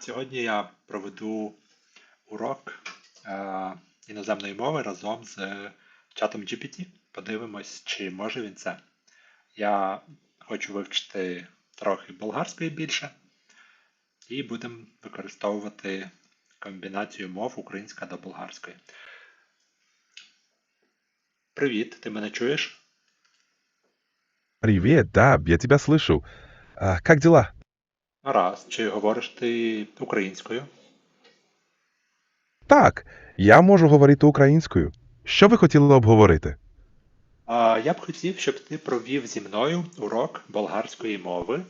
Сьогодні я проведу урок е, іноземної мови разом з чатом GPT. Подивимось, чи може він це. Я хочу вивчити трохи болгарської більше, і будемо використовувати комбінацію мов українська до болгарської. Привіт, ти мене чуєш? Привет, да, я тебя слышу. А, как дела? Раз. Чи говориш ти українською? Так, я можу говорити українською. Що ви хотіли обговорити? А, я б хотів, щоб ти провів зі мною урок болгарської мови.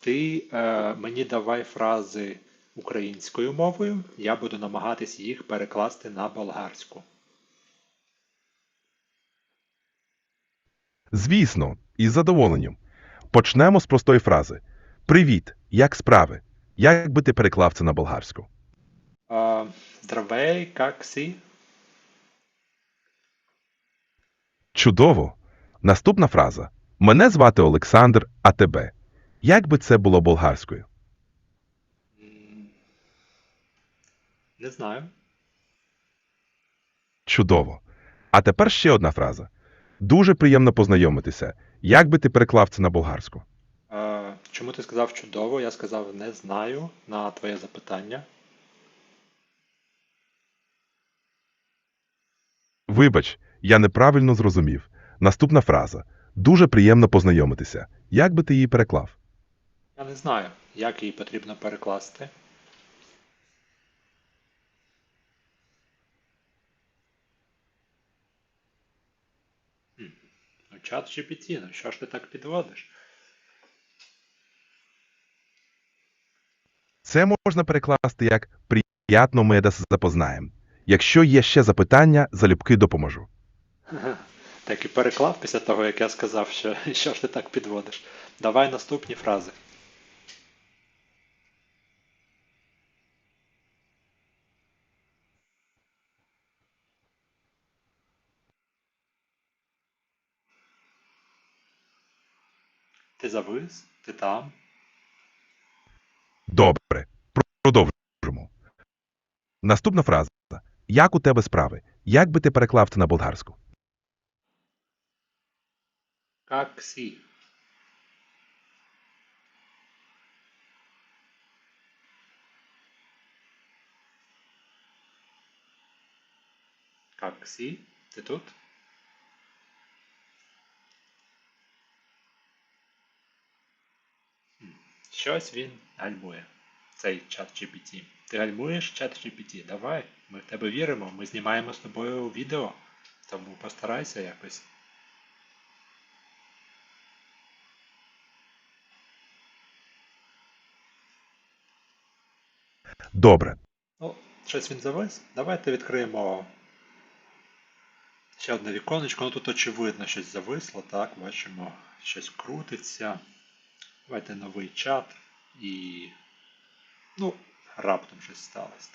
Ти е, мені давай фрази українською мовою, я буду намагатись їх перекласти на болгарську. Звісно, із задоволенням. Почнемо з простої фрази. Привіт, як справи? Як би ти переклав це на болгарську? А, здравей, як сі? Чудово. Наступна фраза. Мене звати Олександр, а тебе. Як би це було болгарською? Не знаю. Чудово. А тепер ще одна фраза. Дуже приємно познайомитися. Як би ти переклав це на болгарську? Чому ти сказав чудово? Я сказав не знаю на твоє запитання. Вибач, я неправильно зрозумів. Наступна фраза. Дуже приємно познайомитися. Як би ти її переклав? Я не знаю, як її потрібно перекласти. Ну, чат GPT, ну що ж ти так підводиш? Це можна перекласти як приятно ми вас запознаєм. Якщо є ще запитання, залюбки допоможу. Так і переклав після того, як я сказав, що що ж ти так підводиш. Давай наступні фрази. Ти завис? Ти там? Добре, продовжимо. Наступна фраза. Як у тебе справи? Як би ти переклав це на болгарську? Как сі? Как сі? Ти тут? Щось він гальмує. Цей чат GPT. Ти гальмуєш чат GPT? Давай, ми в тебе віримо, ми знімаємо з тобою відео, тому постарайся якось. Добре. Ну, щось він завис. Давайте відкриємо ще одне віконечко. Ну тут очевидно щось зависло, так, бачимо, щось крутиться. Давайте новий чат і. Ну, раптом щось сталося.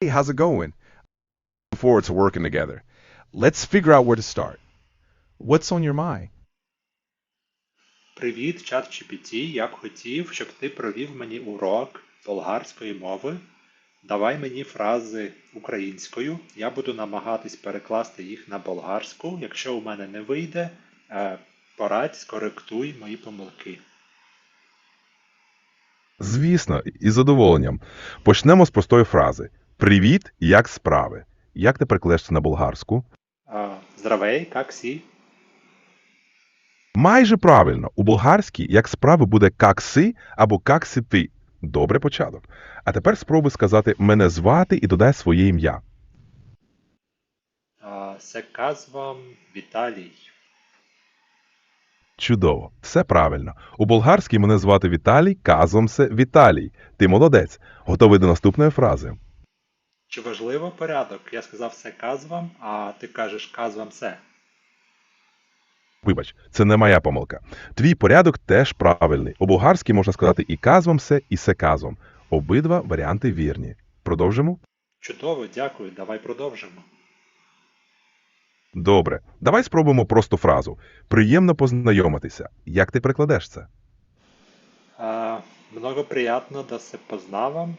Hey, how's it going? Looking forward to working together. Let's figure out where to start. What's on your mind? Привіт, чат GPT. Я б хотів, щоб ти провів мені урок болгарської мови. Давай мені фрази українською. Я буду намагатись перекласти їх на болгарську. Якщо у мене не вийде, е, порадь, скоректуй мої помилки. Звісно, із задоволенням. Почнемо з простої фрази. Привіт, як справи? Як ти перекладеш на болгарську? Здравей, как сі? Майже правильно. У болгарській як справи буде как си або как си ти. Добре початок. А тепер спробуй сказати мене звати і додай своє ім'я. Се казвам Віталій. Чудово, все правильно. У болгарській мене звати Віталій, казвамся Віталій. Ти молодець. Готовий до наступної фрази. Чи важливо порядок? Я сказав се казвам, а ти кажеш казвам се. Вибач, це не моя помилка. Твій порядок теж правильний. У болгарській можна сказати і казвамся, і се казвам. Обидва варіанти вірні. Продовжимо. Чудово, дякую, давай продовжимо. Добре, давай спробуємо просто фразу. Приємно познайомитися. Як ти прикладеш це? А, много приятно да се познавам.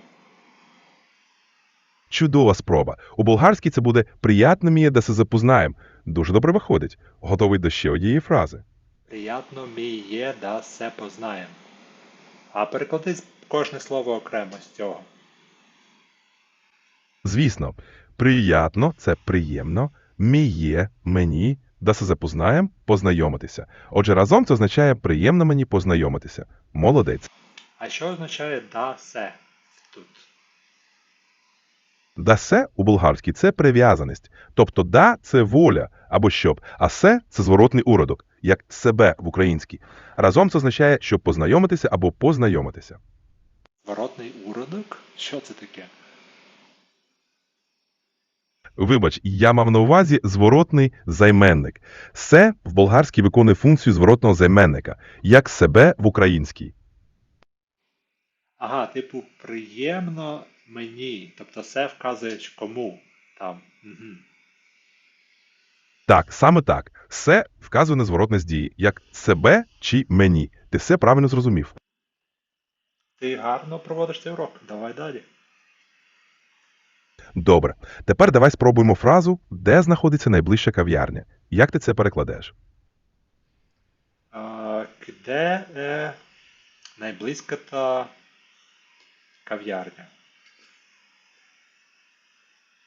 Чудова спроба. У болгарській це буде «приятно міє, да се запознаєм». Дуже добре виходить. Готовий до ще однієї фрази. Приятно мі є да се познаєм. А переклади кожне слово окремо з цього. Звісно, приятно це приємно, міє мені, да се запознаєм познайомитися. Отже, разом це означає приємно мені познайомитися. Молодець. А що означає да се тут? Да се у болгарській це прив'язаність. Тобто да це воля або щоб, а се це зворотний уродок, як себе в українській. Разом це означає, щоб познайомитися або познайомитися. Зворотний уродок? Що це таке? Вибач, я мав на увазі зворотний займенник. Се в болгарській виконує функцію зворотного займенника, як себе в українській. Ага, типу, приємно мені. Тобто се вказує кому там. Угу. Так, саме так. Се вказує на зворотність дії, як себе чи мені. Ти все правильно зрозумів. Ти гарно проводиш цей урок. Давай далі. Добре. Тепер давай спробуємо фразу, де знаходиться найближча кав'ярня. Як ти це перекладеш? А, де е, найблизька кав'ярня?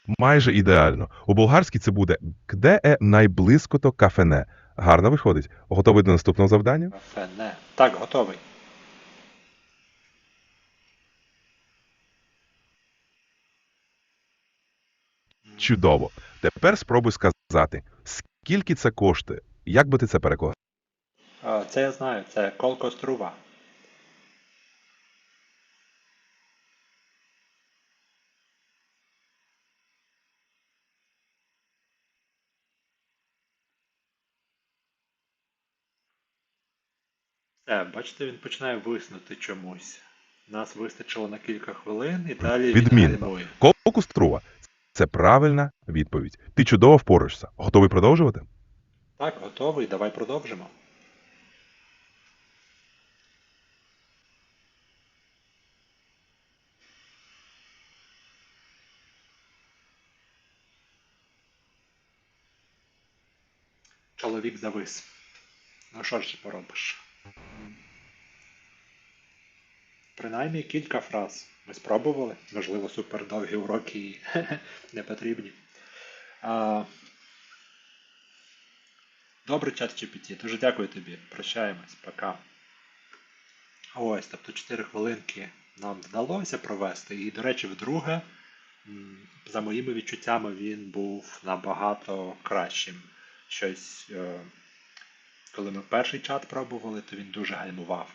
Майже ідеально. У болгарській це буде «Kde е найблизько-то кафене». Гарно виходить. Готовий до наступного завдання? Кафене. Так, готовий. Чудово. Тепер спробуй сказати, скільки це коштує. Як би ти це переклав? Це я знаю, це колко струва. Бачите, він починає виснути чомусь. Нас вистачило на кілька хвилин і далі Відмінно. гальмує. Колку. Це правильна відповідь. Ти чудово впораєшся. Готовий продовжувати? Так, готовий, давай продовжимо. Чоловік завис. Ну що ж ти поробиш? Принаймні кілька фраз. Ми спробували. Можливо, супердовгі уроки і не потрібні. А, Добре, чат GPT. Дуже дякую тобі. Прощаємось. Пока. Ось, тобто 4 хвилинки нам вдалося провести. І, до речі, вдруге, за моїми відчуттями, він був набагато кращим. Щось, е, коли ми перший чат пробували, то він дуже гальмував.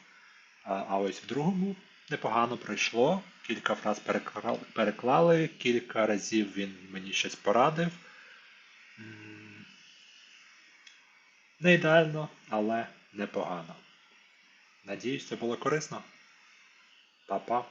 А, а ось в другому непогано пройшло. Кілька фраз переклали, кілька разів він мені щось порадив. Не ідеально, але непогано. Надіюсь, це було корисно. Па-па.